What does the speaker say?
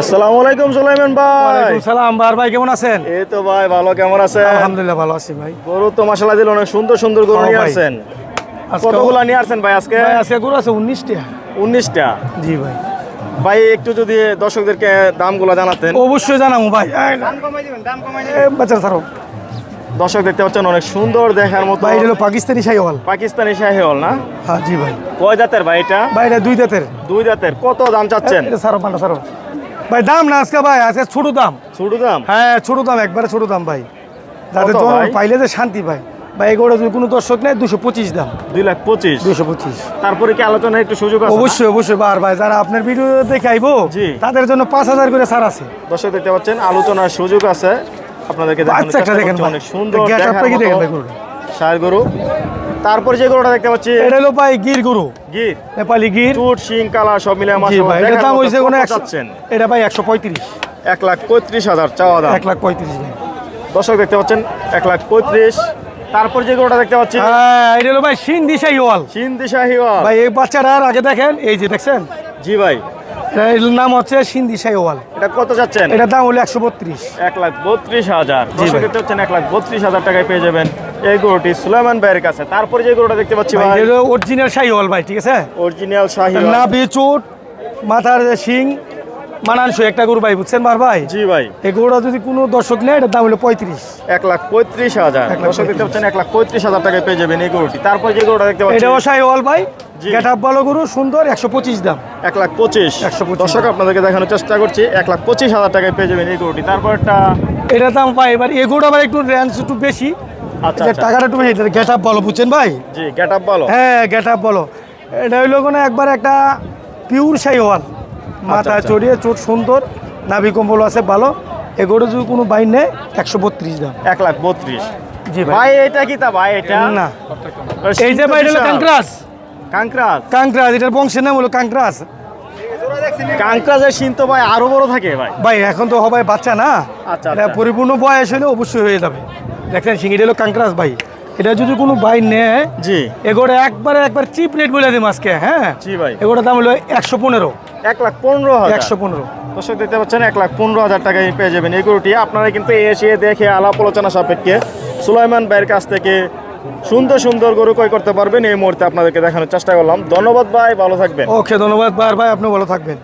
আসসালামু আলাইকুম সুলাইমান ভাই। সালাম বার ভাই কেমন আছেন? এই তো ভাই ভালো কেমন আছেন? আলহামদুলিল্লাহ ভালো আছি ভাই। গরু তো মাসালা দিল অনেক সুন্দর সুন্দর গরু নিয়ে। আসছেন। আজকে নিয়ে আসছেন ভাই আজকে? আজকে গরু আছে উনিশটা। উনিশটা? জি ভাই। ভাই একটু যদি দর্শকদেরকে দামগুলো জানাতেন। অবশ্যই জানাব ভাই। এই না। এ, বাচ্চা ছাড়ো। দর্শক দেখতে পাচ্ছেন অনেক সুন্দর দেখার মতো। ভাই হলো পাকিস্তানি শাহিওয়াল। পাকিস্তানি শাহিওয়াল না? হ্যাঁ জি ভাই। কয় জাতের ভাই এটা? ভাই এটা দুই দাঁতের দুই জাতের। কত দাম চাচ্ছেন? ছাড়ো পান্ডা ছাড়ো। ভাই দাম না আজকে ভাই? আজকে ছোট দাম। ছোট দাম? হ্যাঁ ছোট দাম একবারে ছোট দাম ভাই। যাদের কত পাইলে যে শান্তি ভাই। ভাই এগুলো যদি কোনো দর্শক নেই দুশো পঁচিশ দাম। দুই লাখ পঁচিশ। দুশো পঁচিশ। তারপরে কি আলোচনা একটু সুযোগ আছে অবশ্যই অবশ্যই বার ভাই। যারা আপনার ভিডিও দেখে আইবো জি। তাদের জন্য পাঁচ হাজার করে ছাড় আছে। দর্শক দেখতে পাচ্ছেন আলোচনার সুযোগ আছে। আপনাদেরকে দেখেন অনেক সুন্দর দেখার মতো গরুটা? গরু। তারপর যে গরুটা দেখতে পাচ্ছি এটা হলো ভাই গির গরু। গির। নেপালি গির। চুট শিং কালা সব মিলে মাশাআল্লাহ ভাই এটা দাম হয়েছে কোনো কত একশো চাচ্ছেন? এটা ভাই একশো পঁয়ত্রিশ। এক লাখ পঁয়ত্রিশ হাজার চাওয়া দাম। এক লাখ পঁয়ত্রিশ ভাই। দর্শক দেখতে পাচ্ছেন এক লাখ পঁয়ত্রিশ। তারপর যে গরুটা দেখতে পাচ্ছি হ্যাঁ এটা হলো ভাই সিন্ধি শাহিওয়াল। সিন্ধি শাহিওয়াল। ভাই এই বাচ্চাটার আগে দেখেন এই যে দেখছেন? জি ভাই। এর নাম হচ্ছে সিন্ধি শাহিওয়াল। এটা কত চাচ্ছেন? এটার দাম হলো একশো বত্রিশ। এক লাখ বত্রিশ হাজার। জি দর্শক। দেখতে পাচ্ছেন এক লাখ বত্রিশ হাজার টাকায় পেয়ে যাবেন। এই গরুটি সুলাইমান ভাইয়ের কাছে। তারপরে যে গরুটা দেখতে পাচ্ছি ভাই এটা অরিজিনাল শাহিওয়াল ভাই ঠিক আছে? অরিজিনাল শাহিওয়াল। নাভি চোট মাথার শিং মানানসই একটা গরু ভাই বুঝছেন বার ভাই? জি ভাই। এই গরুটা যদি কোনো দর্শক নেয় এটার দাম হলো পঁয়ত্রিশ। এক লাখ পঁয়ত্রিশ হাজার। দর্শক দেখতে পাচ্ছেন এক লাখ পঁয়ত্রিশ হাজার টাকায় পেয়ে যাবেন এই গরুটি। তারপর যে গরুটা দেখতে পাচ্ছি এটাও শাহিওয়াল ভাই। গেট আপ ভালো গরু সুন্দর একশো পঁচিশ দাম। এক লাখ পঁচিশ। 125 দর্শক আপনাদেরকে দেখানোর চেষ্টা করছি এক লাখ পঁচিশ হাজার টাকায় পেয়ে যাবেন এই গরুটি। তারপর একটা এটার দাম ভাই এবার এই গরুটা আবার একটু রেঞ্জ একটু বেশি। আচ্ছা আচ্ছা। টাকাটা একটু বেশি গেট আপ ভালো বুঝছেন ভাই? জি গেট আপ বলো। হ্যাঁ গেট আপ বলো। এটা হইল কোনো একবার একটা পিওর শাহিওয়াল। মাথা আচ্ছা। চড়িয়ে চোট সুন্দর নাভি কম্বল আছে ভালো। এগুলো যদি কোনো বাইন নেয় একশো বত্রিশ দাম। এক লাখ বত্রিশ। জি ভাই। এটা কি তা ভাই এটা? না। এই যে ভাই এটা কাঙ্করাস কাঙ্করাস এটার বংশের নাম হলো কাঙ্করাস কাঙ্করাজের সিন তো ভাই আরও বড় থাকে ভাই। ভাই এখন তো সবাই বাচ্চা না। আচ্ছা, আচ্ছা। পরিপূর্ণ বয়স হলে অবশ্যই হয়ে যাবে। দেখেন সিঙ্গিটা হলো কাঙ্করাস ভাই। এটা যদি কোনো ভাই নেয় জি। এগোটা একবারে একবার চিপ রেট বলে দিম আজকে হ্যাঁ? জি ভাই। এগোটার দাম হলো একশো পনেরো। এক লাখ পনেরো হাজার। একশো পনেরো। দর্শক দেখতে পাচ্ছেন এক লাখ পনেরো হাজার টাকায় পেয়ে যাবেন এই গরুটি। আপনারা কিন্তু এসে দেখে আলাপ আলোচনা সাপেক্ষে সুলাইমান ভাইয়ের কাছ থেকে সুন্দর সুন্দর গরু কয় করতে পারবেন। এই মুহূর্তে আপনাদেরকে দেখানোর চেষ্টা করলাম। ধন্যবাদ ভাই ভালো থাকবেন। ওকে ধন্যবাদ। ভাই ভাই আপনি ভালো থাকবেন।